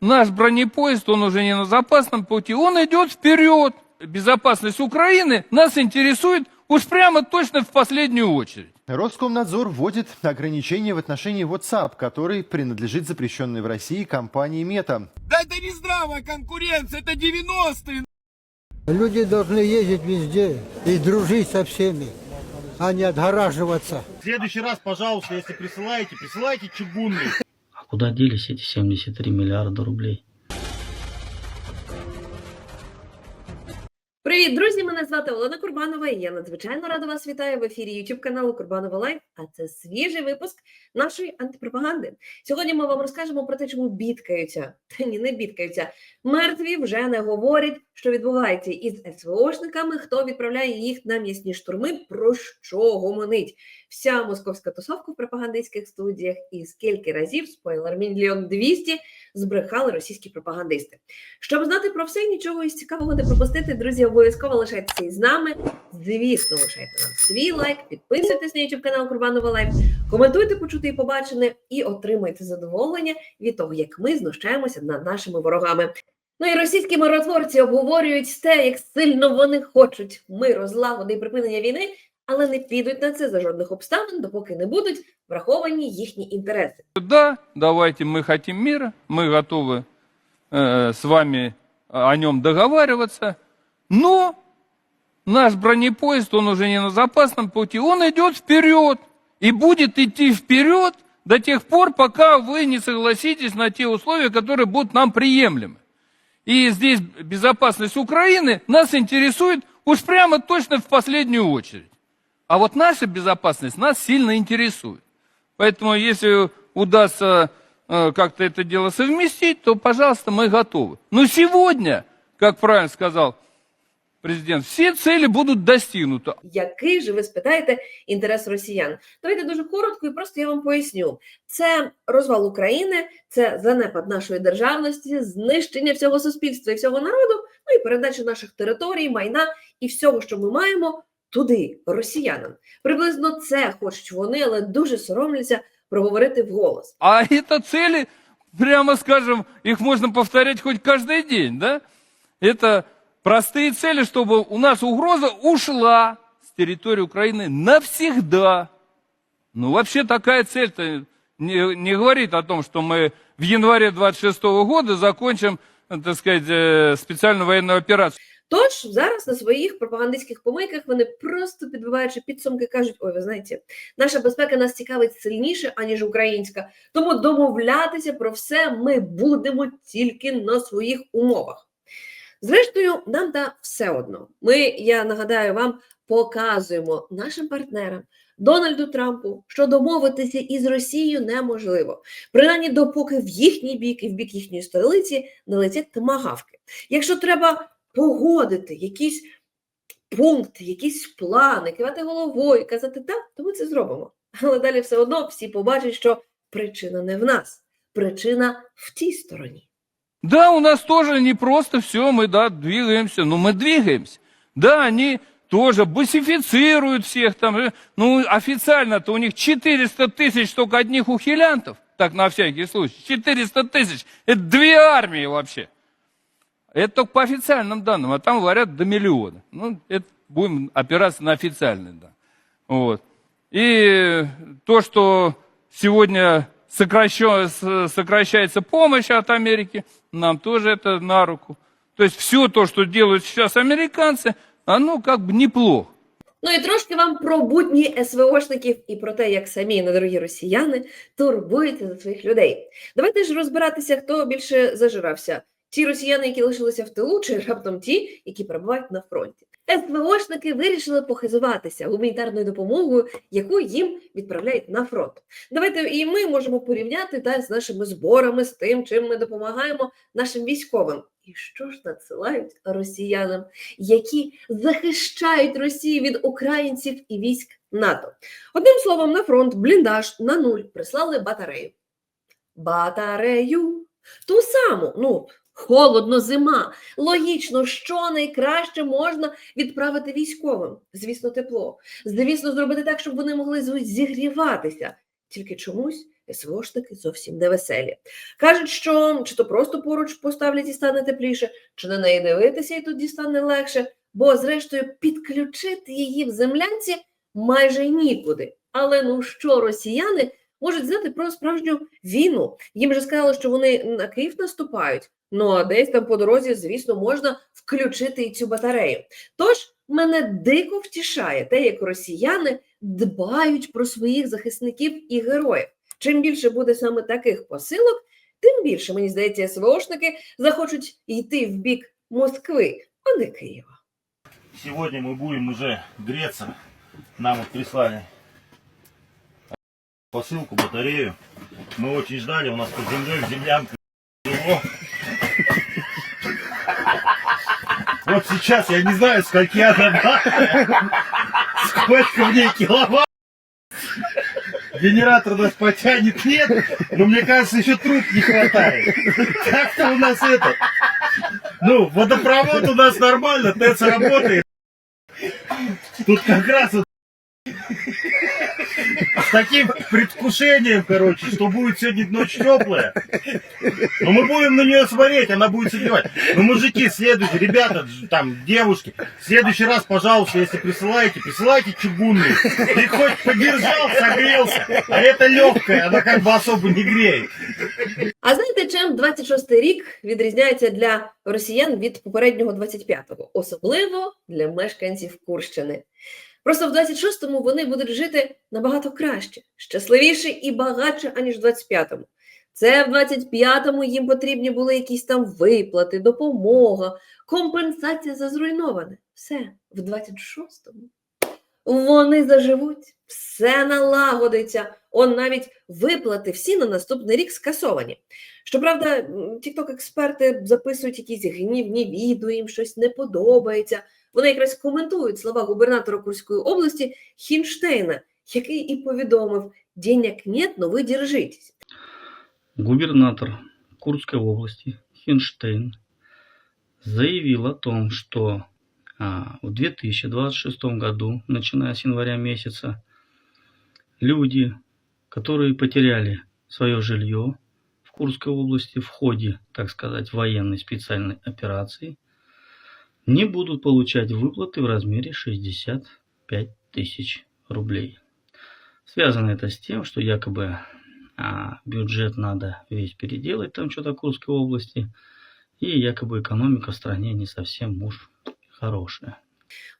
наш бронепоезд, он уже не на запасном пути, он идет вперед. Безопасность Украины нас интересует уж прямо точно в последнюю очередь. Роскомнадзор вводит ограничения в отношении WhatsApp, который принадлежит запрещенной в России компании Мета. Да это не здравая конкуренция, это 90-е. Люди должны ездить везде и дружить со всеми, а не отгораживаться. В следующий раз, пожалуйста, если присылаете, присылайте чугунный. Куда делись эти 73 миллиарда рублей? Привіт, друзі! Мене звати Олена Курбанова, і я надзвичайно рада вас вітаю в ефірі YouTube каналу Курбанова Лайв. А це свіжий випуск нашої антипропаганди. Сьогодні ми вам розкажемо про те, чому бідкаються. Та ні, не бідкаються. Мертві вже не говорять, що відбувається із СВОшниками, хто відправляє їх на м'ясні штурми, про що гомонить. Вся московська тусовка в пропагандистських студіях і скільки разів спойлер мільйон двісті збрехали російські пропагандисти. Щоб знати про все, нічого із цікавого не пропустити, друзі, обов'язково лишайтеся із нами. Звісно, лишайте нам свій лайк, підписуйтесь на YouTube канал Курбанова Лайв, коментуйте почути і побачене, і отримуйте задоволення від того, як ми знущаємося над нашими ворогами. Ну і російські миротворці обговорюють те, як сильно вони хочуть миру, злагоди і припинення війни, але не підуть на це за жодних обставин, допоки не будуть враховані їхні інтереси. Да, давайте, мы хотим мира, мы готовы э, с вами о нем договариваться, Но наш бронепоезд, он уже не на запасном пути, он идет вперед и будет идти вперед до тех пор, пока вы не согласитесь на те условия, которые будут нам приемлемы. И здесь безопасность Украины нас интересует уж прямо точно в последнюю очередь. А вот наша безопасность нас сильно интересует. Поэтому, если удастся э, как-то это дело совместить, то, пожалуйста, мы готовы. Но сегодня, как правильно сказал президент, все цели будут достигнуты. Який же ви спитаєте інтерес росіян? Давайте дуже коротко і просто я вам поясню. Це розвал України, це занепад нашої державності, знищення всього суспільства і всього народу, ну і передача наших територій, майна і всього, що ми маємо, туди, росіянам. Приблизно це хочуть вони, але дуже соромляться проговорити вголос. А это цели, прямо скажем, их можно повторять хоть каждый день, да? Это простые цели, чтобы у нас угроза ушла с территории Украины навсегда. Ну, вообще такая цель-то не, не говорит о том, что мы в январе 26 года закончим, э, так сказать, э, специальную военную операцию. Тож зараз на своїх пропагандистських помийках вони просто підбиваючи підсумки, кажуть: ой, ви знаєте, наша безпека нас цікавить сильніше, аніж українська. Тому домовлятися про все ми будемо тільки на своїх умовах. Зрештою, нам та все одно. Ми, я нагадаю вам, показуємо нашим партнерам. Дональду Трампу, що домовитися із Росією неможливо, принаймні допоки в їхній бік і в бік їхньої столиці не летять томагавки. Якщо треба погодити якісь пункти, якісь плани, кивати головою, казати так, то ми це зробимо. Але далі все одно всі побачать, що причина не в нас, причина в тій стороні. Да, у нас тоже не просто все, мы, да, двигаемся, но мы двигаемся. Да, они тоже бусифицируют всех там. э, Ну, официально-то у них 400 тысяч только одних ухилянтов. Так, на всякий случай. 400 тысяч. Это две армии вообще. Это только по официальным данным, а там говорят до миллиона. Ну, это будем опираться на официальные данные. Вот. И то, что сегодня сокращается помощь от Америки, нам тоже это на руку. То есть все то, что делают сейчас американцы, оно как бы неплохо. Ну і трошки вам про будні СВОшників і про те, як самі недорогі росіяни турбуються за своїх людей. Давайте ж розбиратися, хто більше зажирався. Ті росіяни, які лишилися в тилу, чи раптом ті, які перебувають на фронті. СВОшники вирішили похизуватися гуманітарною допомогою, яку їм відправляють на фронт. Давайте і ми можемо порівняти та з нашими зборами, з тим, чим ми допомагаємо нашим військовим. І що ж надсилають росіянам, які захищають Росію від українців і військ НАТО? Одним словом, на фронт бліндаж на нуль прислали батарею. Батарею ту саму, ну холодно, зима. Логічно, що найкраще можна відправити військовим? Звісно, тепло. Звісно, зробити так, щоб вони могли зігріватися. Тільки чомусь СВОшники зовсім не веселі. Кажуть, що чи то просто поруч поставлять і стане тепліше, чи на неї дивитися і тоді стане легше, бо, зрештою, підключити її в землянці майже нікуди. Але ну що росіяни можуть знати про справжню війну? Їм же сказали, що вони на Київ наступають. Ну а десь там по дорозі, звісно, можна включити і цю батарею. Тож мене дико втішає те, як росіяни дбають про своїх захисників і героїв. Чим більше буде саме таких посилок, тим більше, мені здається, СВОшники захочуть йти в бік Москви, а не Києва. Сегодня мы будем уже греться. Нам вот прислали посылку, батарею. Мы очень ждали, у нас под землей в землянке. Вот сейчас я не знаю, скольки она да, сколько в ней киловатт. Генератор нас потянет, нет, но мне кажется, еще труб не хватает. Как-то у нас это... Ну, водопровод у нас нормально, ТЭЦ работает. Тут как раз вот с таким предвкушением, короче, что будет сегодня ночь теплая. Но мы будем на нее смотреть, она будет согревать. Но мужики, следующие, ребята, там, девушки, в следующий раз, пожалуйста, если присылаете, присылайте чугунный. Ты хоть подержал, согрелся, а это легкая, она как бы особо не греет. А знаєте, чим 26-й рік відрізняється для росіян від попереднього 25-го, особливо для мешканців Курщини. Просто в 26-му вони будуть жити набагато краще, щасливіше і багатше, аніж в 25-му. Це в 25-му їм потрібні були якісь там виплати, допомога, компенсація за зруйноване. Все, в 26-му вони заживуть, все налагодиться. Он навіть виплати всі на наступний рік скасовані. Щоправда, тікток-експерти записують якісь гнівні відео, їм щось не подобається. Вони якраз коментують слова губернатора Курської області Хінштейна, який і повідомив: денег нет, но ви держитесь. Губернатор Курской области Хинштейн заявил о том, что а, в 2026 году, начиная с января месяца, люди, которые потеряли свое жилье в Курской области в ходе, так сказать, военной специальной операции, не будут получать выплаты в размере 65 тысяч рублей. Связано это с тем, что якобы а, бюджет надо весь переделать там что-то в Курской области, и якобы экономика в стране не совсем уж хорошая.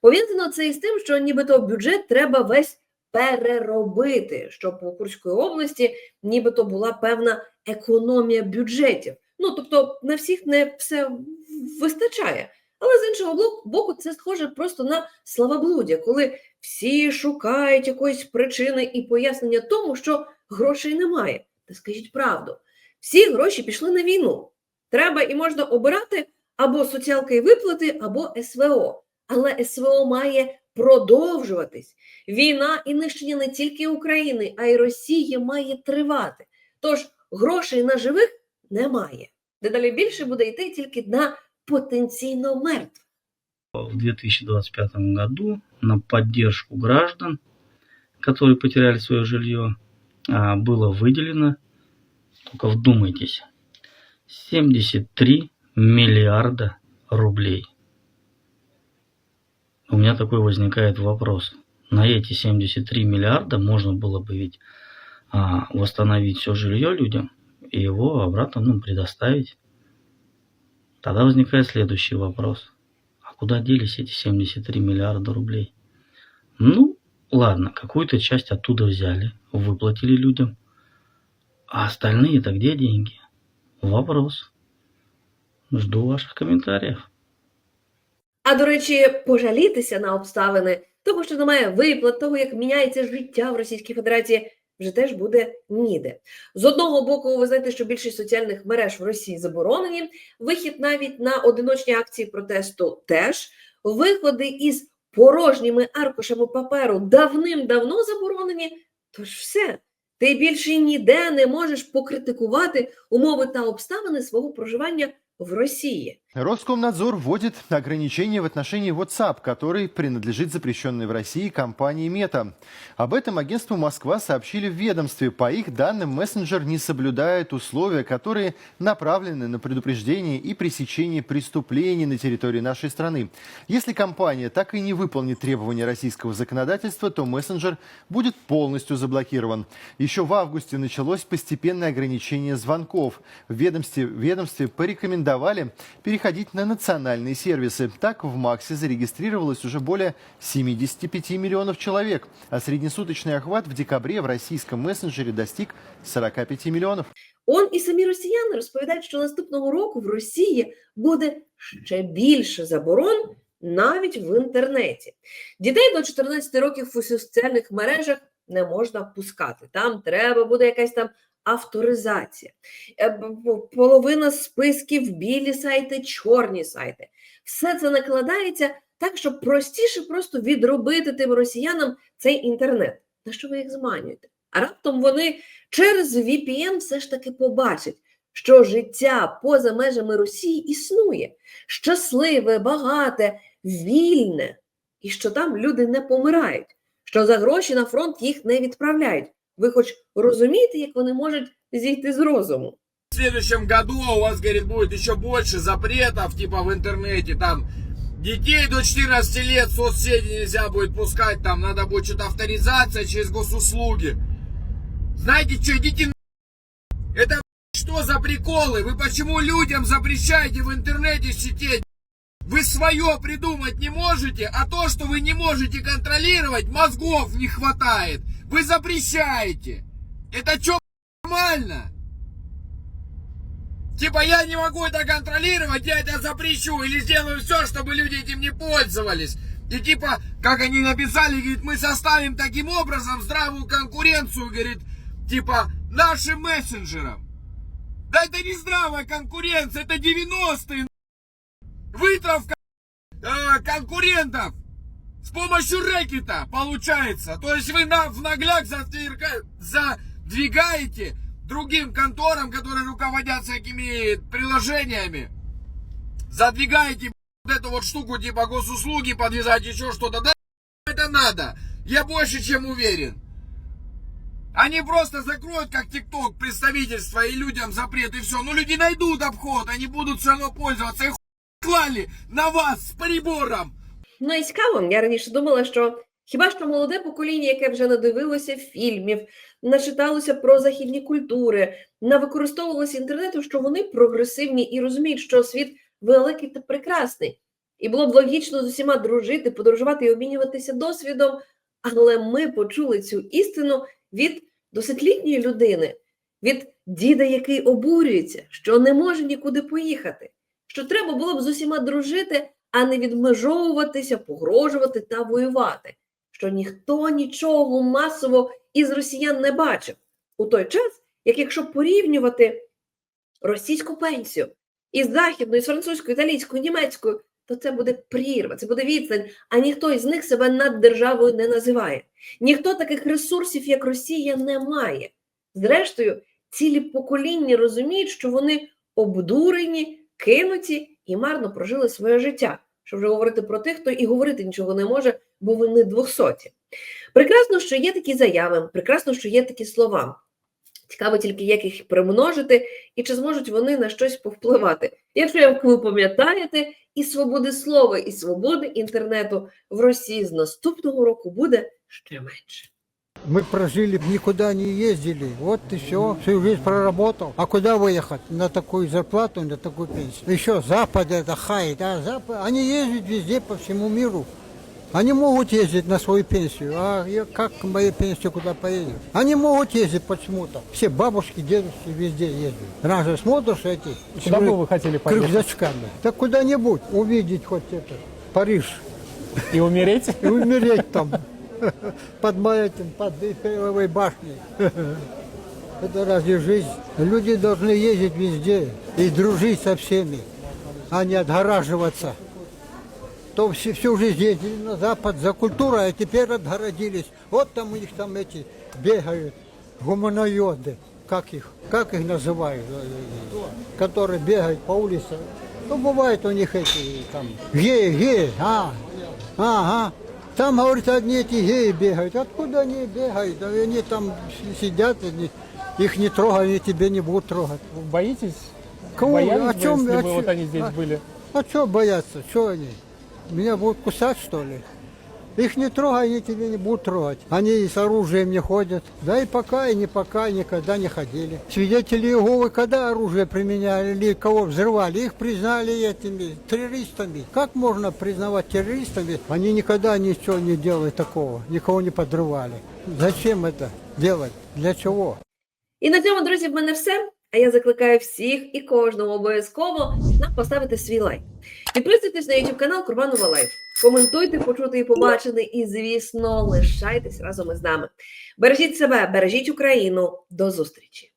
Пов'язано це із тим, що нібито бюджет треба весь переробити, щоб у Курської області нібито була певна економія бюджетів. Ну тобто на всіх не все вистачає. Але з іншого боку, це схоже просто на славоблуддя, коли всі шукають якоїсь причини і пояснення тому, що грошей немає. Та скажіть правду, всі гроші пішли на війну. Треба і можна обирати або соціалки і виплати, або СВО. Але СВО має продовжуватись. Війна і нищення не тільки України, а й Росії має тривати. Тож грошей на живих немає. Дедалі більше буде йти тільки на потенційно мертвих. В 2025 году на поддержку граждан, которые потеряли свое жилье, а, было выделено, только вдумайтесь, 73 миллиарда рублей. У меня такой возникает вопрос. На эти 73 миллиарда можно было бы ведь а, восстановить все жилье людям и его обратно ну, предоставить. Тогда возникает следующий вопрос. А куда делись эти 73 миллиарда рублей? Ну, ладно, какую-то часть оттуда взяли, выплатили людям. А остальные-то где деньги? Вопрос. Жду ваших комментариев. А до речі, пожалітися на обставини того, що немає виплат, того, як міняється життя в Російській Федерації, вже теж буде ніде. З одного боку, ви знаєте, що більшість соціальних мереж в Росії заборонені, вихід навіть на одиночні акції протесту теж, виходи із порожніми аркушами паперу давним-давно заборонені. Тож все, ти більше ніде не можеш покритикувати умови та обставини свого проживання в Росії. Роскомнадзор вводит ограничения в отношении WhatsApp, который принадлежит запрещенной в России компании Мета. Об этом агентству Москва сообщили в ведомстве. По их данным, мессенджер не соблюдает условия, которые направлены на предупреждение и пресечение преступлений на территории нашей страны. Если компания так и не выполнит требования российского законодательства, то мессенджер будет полностью заблокирован. Еще в августе началось постепенное ограничение звонков. В ведомстве, в ведомстве порекомендовали переходить на национальные сервисы. Так, в МАКСе зарегистрировалось уже более 75 миллионов человек, а среднесуточный охват в декабре в российском мессенджере достиг 45 миллионов. Он і самі росіяни розповідають, що наступного року в Росії буде ще більше заборон навіть в інтернеті. Дітей до 14 років у соціальних мережах не можна пускати. Там треба буде якась там авторизація. Е, Половина списків білі сайти, чорні сайти. Все це накладається так, щоб простіше просто відробити тим росіянам цей інтернет. На що ви їх зманюєте? А раптом вони через VPN все ж таки побачать, що життя поза межами Росії існує, щасливе, багате, вільне, і що там люди не помирають, що за гроші на фронт їх не відправляють. Ви хоч розумієте, як вони можуть зійти з розуму? В следующем году у вас, говорит, будет еще больше запретов, типа в интернете, там, детей до 14 лет в соцсети нельзя будет пускать, там, надо будет что-то авторизация через госуслуги. Знаете что, идите на... Это что за приколы? Вы почему людям запрещаете в интернете сидеть? Вы свое придумать не можете, а то, что вы не можете контролировать, мозгов не хватает. Вы запрещаете. Это что, нормально? Типа я не могу это контролировать, я это запрещу или сделаю все, чтобы люди этим не пользовались. И типа, как они написали, говорит, мы составим таким образом здравую конкуренцию, говорит, типа, нашим мессенджерам. Да это не здравая конкуренция, это 90-е. Вытравка э, конкурентов с помощью рэкета получается. То есть вы на, в нагляк задвигаете другим конторам, которые руководят всякими приложениями, задвигаете вот эту вот штуку типа госуслуги, подвязать еще что-то. Да это надо. Я больше чем уверен. Они просто закроют, как ТикТок, представительство и людям запрет, и все. Но люди найдут обход, они будут все равно пользоваться. Клали на вас с прибором. Ну і цікаво, я раніше думала, що хіба що молоде покоління, яке вже надивилося фільмів, начиталося про західні культури, навикористовувалося інтернету, що вони прогресивні і розуміють, що світ великий та прекрасний. І було б логічно з усіма дружити, подорожувати і обмінюватися досвідом. Але ми почули цю істину від доситлітньої людини, від діда, який обурюється, що не може нікуди поїхати, що треба було б з усіма дружити, а не відмежовуватися, погрожувати та воювати, що ніхто нічого масово із росіян не бачив у той час, як якщо порівнювати російську пенсію із західною, з французькою, італійською, німецькою, то це буде прірва, це буде відстань, а ніхто із них себе над державою не називає. Ніхто таких ресурсів, як Росія, не має. Зрештою, цілі покоління розуміють, що вони обдурені, кинуті і марно прожили своє життя. Що вже говорити про тих, хто і говорити нічого не може, бо вони двохсоті. Прекрасно, що є такі заяви, прекрасно, що є такі слова. Цікаво тільки, як їх примножити і чи зможуть вони на щось повпливати. Якщо як ви пам'ятаєте, і свободи слова, і свободи інтернету в Росії з наступного року буде ще менше. Мы прожили, никуда не ездили. Вот и все. Всю жизнь проработал. А куда выехать? На такую зарплату, на такую пенсию. Еще Запад это хай, да, Запад. Они ездят везде по всему миру. Они могут ездить на свою пенсию, а я как к моей пенсии куда поедешь? Они могут ездить почему-то. Все бабушки, дедушки везде ездят. Раньше смотришь эти Куда бы вы хотели поехать? рюкзачками. Так куда-нибудь увидеть хоть это, Париж. И умереть? И умереть там под этим, под Эйфелевой башней. Это разве жизнь? Люди должны ездить везде и дружить со всеми, а не отгораживаться. То всю, всю жизнь ездили на Запад за культурой, а теперь отгородились. Вот там у них там эти бегают, гуманоиды, как их, как их называют, которые бегают по улице Ну, бывает у них эти там геи, геи, а, ага. Там, говорит, одни эти геи бегают. Откуда они бегают? Да Они там с- сидят, они- их не трогай, они тебе не будут трогать. Вы боитесь? Кого? Боялись О бы, чем- если о бы чем- вот они здесь а? были? А что бояться? Что они? Меня будут кусать, что ли? Их не трогай, они тебя не будут трогать. Они и с оружием не ходят. Да и пока, и не пока, никогда не ходили. Свидетели Иеговы когда оружие применяли или кого взрывали? Их признали этими террористами. Как можно признавать террористами? Они никогда ничего не делали такого, никого не подрывали. Зачем это делать? Для чего? І на цьому, друзі, в мене все. А я закликаю всіх і кожного обов'язково нам поставити свій лайк. Підписуйтесь на YouTube канал Курбанова Лайф. Коментуйте, почути і побачене, і, звісно, лишайтесь разом із нами. Бережіть себе, бережіть Україну. До зустрічі!